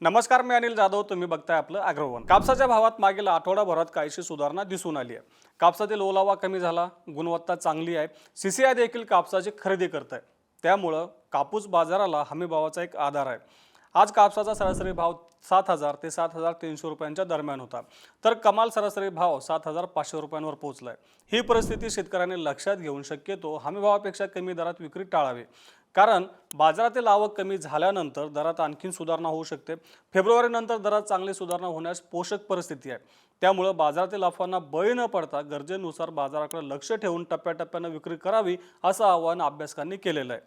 नमस्कार मी अनिल जाधव. तुम्ही बघताय आपलं अग्रवन. कापसाच्या भावात मागील आठवडाभरात काहीशी सुधारणा दिसून आली आहे. कापसातील ओलावा कमी झाला गुणवत्ता चांगली आहे. सीसीआय देखील कापसाची खरेदी करत आहे त्यामुळं कापूस बाजाराला हमीभावाचा एक आधार आहे. आज कापसाचा सरासरी भाव सात हजार ते सात हजार तीनशे रुपयांच्या दरम्यान होता. तर कमाल सरासरी भाव सात हजार पाचशे रुपयांवर पोहोचलाय. ही परिस्थिती शेतकऱ्यांनी लक्षात घेऊन शक्यतो हमी भावापेक्षा कमी दरात विक्री टाळावी. कारण बाजारातील आवक कमी झाल्यानंतर दरात आणखीन सुधारणा होऊ शकते. फेब्रुवारीनंतर दरात चांगली सुधारणा होण्यास पोषक परिस्थिती आहे. त्यामुळं बाजारातील अफवांना बळी न पडता गरजेनुसार बाजाराकडे लक्ष ठेवून टप्प्याटप्प्यानं विक्री करावी असं आवाहन अभ्यासकांनी केलेलं आहे.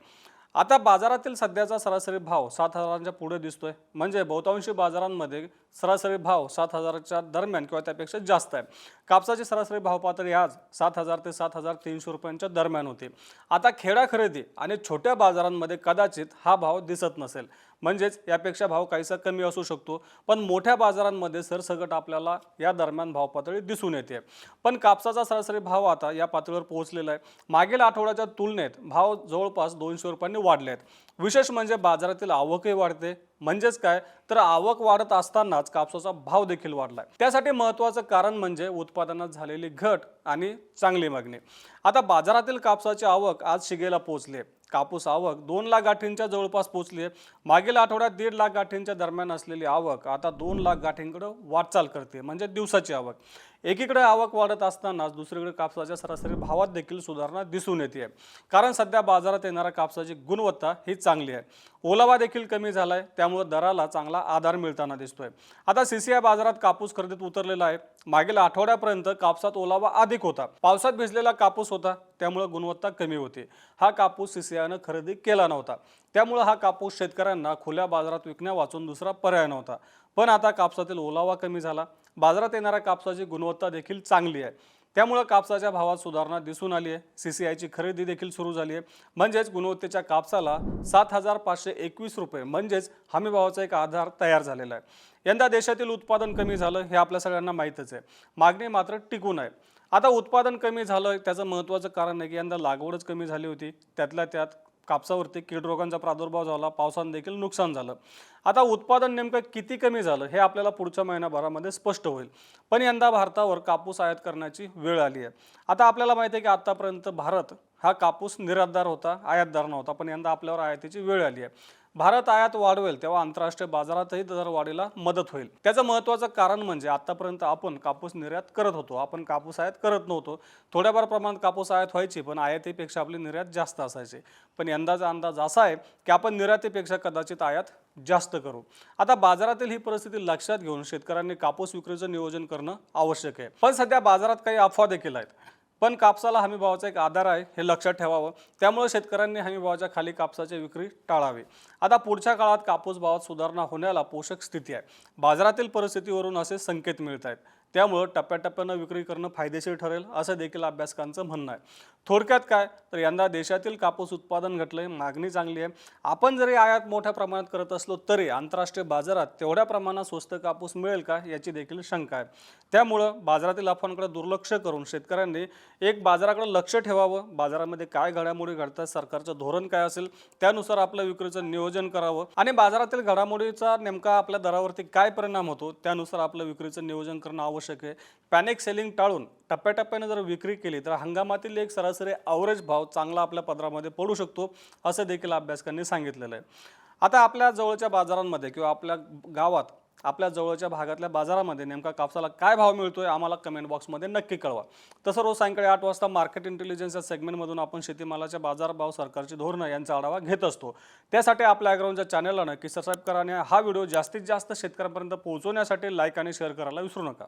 आता बाजारातील सध्याचा सरासरी भाव सात हजारांच्या पुढे दिसतोय. म्हणजे बहुतांशी बाजारांमध्ये सरासरी भाव सात हजाराच्या दरम्यान किंवा त्यापेक्षा जास्त आहे. कापसाची सरासरी भाव पातळी आज सात हजार ते सात हजार तीनशे रुपयांच्या दरम्यान होती. आता खेडा खरेदी आणि छोट्या बाजारांमध्ये कदाचित हा भाव दिसत नसेल. म्हणजेच यापेक्षा भाव काहीसा कमी असू शकतो. पण मोठ्या बाजारांमध्ये सरसकट आपल्याला या दरम्यान भाव पातळी दिसून येते. पण कापसाचा सरासरी भाव आता या पातळीवर पोहोचलेला आहे. मागील आठवड्याच्या तुलनेत भाव जवळपास दोनशे रुपयांनी वाढले आहेत विशेष म्हणजे बाजारातील आवकही वाढते. म्हणजेच काय? तर आवक वाढत असतानाच कापसाचा भाव देखील वाढलाय. त्यासाठी महत्त्वाचं कारण म्हणजे उत्पादनात झालेली घट आणि चांगली मागणी. आता बाजारातील कापसाची आवक आज शिगेला पोहोचली कापूस आवक दोन लाख गाठींच्या जवळपास पोहोचली आहे मागील आठवड्यात दीड लाख गाठींच्या दरम्यान असलेली आवक आता दोन लाख गाठींकडं वाटचाल करते म्हणजे दिवसाची आवक. एकीकडे आवक वाढत असतानाच दुसरीकडे कापसाच्या सरासरी भावात देखील सुधारणा दिसून येते आहे कारण सध्या बाजारात येणाऱ्या कापसाची गुणवत्ता ही चांगली आहे. ओलावा देखील कमी झाला आहे त्यामुळे दराला चांगला आधार मिळताना दिसतोय. आता सीसीआय बाजारात कापूस खरेदीत उतरलेला आहे. मागील आठवड्यापर्यंत कापसात ओलावा अधिक होता. पावसात भिजलेला कापूस होता त्यामुळे गुणवत्ता कमी होती. हा कापूस सीसीआयनं खरेदी केला नव्हता. त्यामुळे हा कापूस शेतकऱ्यांना खुल्या बाजारात विकण्या वाचून दुसरा पर्याय नव्हता. पण आता कापसातील ओलावा कमी झाला. बाजारात येणाऱ्या कापसाची गुणवत्ता देखील चांगली आहे. त्यामुळं कापसाच्या भावात सुधारणा दिसून आली आहे. सी सी आयची खरेदी देखील सुरू झाली आहे. म्हणजेच गुणवत्तेच्या कापसाला सात हजार पाचशे एकवीस रुपये म्हणजेच हमी भावाचा एक आधार तयार झालेला आहे. यंदा देशातील उत्पादन कमी झालं हे आपल्या सगळ्यांना माहीतच आहे. मागणी मात्र टिकून आहे. आता उत्पादन कमी झालं त्याचं महत्त्वाचं कारण आहे की यंदा लागवडच कमी झाली होती. त्यातल्या त्यात कापसावरती कीड रोगांचा प्रादुर्भाव झाला पावसानं देखील नुकसान झालं. आता उत्पादन नेमकं किती कमी झालं हे आपल्याला पुढच्या महिनाभरामध्ये स्पष्ट होईल. पण यंदा भारतावर कापूस आयात करण्याची वेळ आली आहे. आता आपल्याला माहिती आहे की आतापर्यंत भारत हा कापूस निर्यातदार होता आयातदार नव्हता पण यंदा आपल्यावर आयातीची वेळ आली आहे. भारत आयात वाढवेल तेव्हा आंतरराष्ट्रीय बाजारातही दरवाढीला मदत होईल. त्याचं महत्त्वाचं कारण म्हणजे आतापर्यंत आपण कापूस निर्यात करत होतो. आपण कापूस आयात करत नव्हतो. थोड्याफार प्रमाणात कापूस आयात व्हायची पण आयातीपेक्षा आपली निर्यात जास्त असायची. पण यंदाचा अंदाज असा आहे की आपण निर्यातीपेक्षा कदाचित आयात जास्त करू. आता बाजारातील ही परिस्थिती लक्षात घेऊन शेतकऱ्यांनी कापूस विक्रीचं नियोजन करणं आवश्यक आहे. पण सध्या बाजारात काही अफवा देखील आहेत. पण कापसाला हमीभावाचा एक आधार आहे हे लक्षात ठेवावं. त्यामुळे शेतकऱ्यांनी हमीभावाच्या खाली कापसाची विक्री टाळावी. आता पुढच्या काळात कापूस भावात सुधारणा होण्याला पोषक स्थिती आहे. बाजारातील परिस्थितीवरून असे संकेत मिळत आहेत. त्यामुळं टप्प्याटप्प्यानं विक्री करणं फायदेशीर ठरेल असं देखील अभ्यासकांचं म्हणणं आहे. थोडक्यात काय? तर यंदा देशातील कापूस उत्पादन घटलंय मागणी चांगली आहे. आपण जरी आयात मोठ्या प्रमाणात करत असलो तरी आंतरराष्ट्रीय बाजारात तेवढ्या प्रमाणात स्वस्त कापूस मिळेल का याची देखील शंका आहे. त्यामुळं बाजारातील अफवांकडे दुर्लक्ष करून शेतकऱ्यांनी एक बाजाराकडे लक्ष ठेवावं. बाजारामध्ये काय घडामोडी घडतात सरकारचं धोरण काय असेल त्यानुसार आपलं विक्रीचं नियोजन करावं. आणि बाजारातील घडामोडीचा नेमका आपल्या दरावरती काय परिणाम होतो त्यानुसार आपलं विक्रीचं नियोजन करणं आवश्यक आवश्यक आहे. पॅनिक सेलिंग टाळून टप्प्याटप्प्याने जर विक्री केली तर हंगामातील एक सरासरी ॲव्हरेज भाव चांगला आपल्या पदरामध्ये पडू शकतो असं देखील अभ्यासकांनी सांगितलेलं आहे. आता आपल्या जवळच्या बाजारांमध्ये किंवा आपल्या गावात आपल्या जवळच्या भागातल्या बाजारामध्ये नेमका कापसाला काय भाव मिळतोय आम्हाला कमेंट बॉक्समध्ये नक्की कळवा. तसं रोज सायंकाळी आठ वाजता मार्केट इंटेलिजन्स या सेगमेंटमधून आपण शेतीमालाच्या बाजारभाव सरकारची धोरणं यांचा आढावा घेत असतो. त्यासाठी आपल्या ॲग्राऊंडच्या चॅनलला नक्की सबस्क्राईब करा आणि हा व्हिडिओ जास्तीत जास्त शेतकऱ्यांपर्यंत पोहोचवण्यासाठी लाईक आणि शेअर करायला विसरू नका.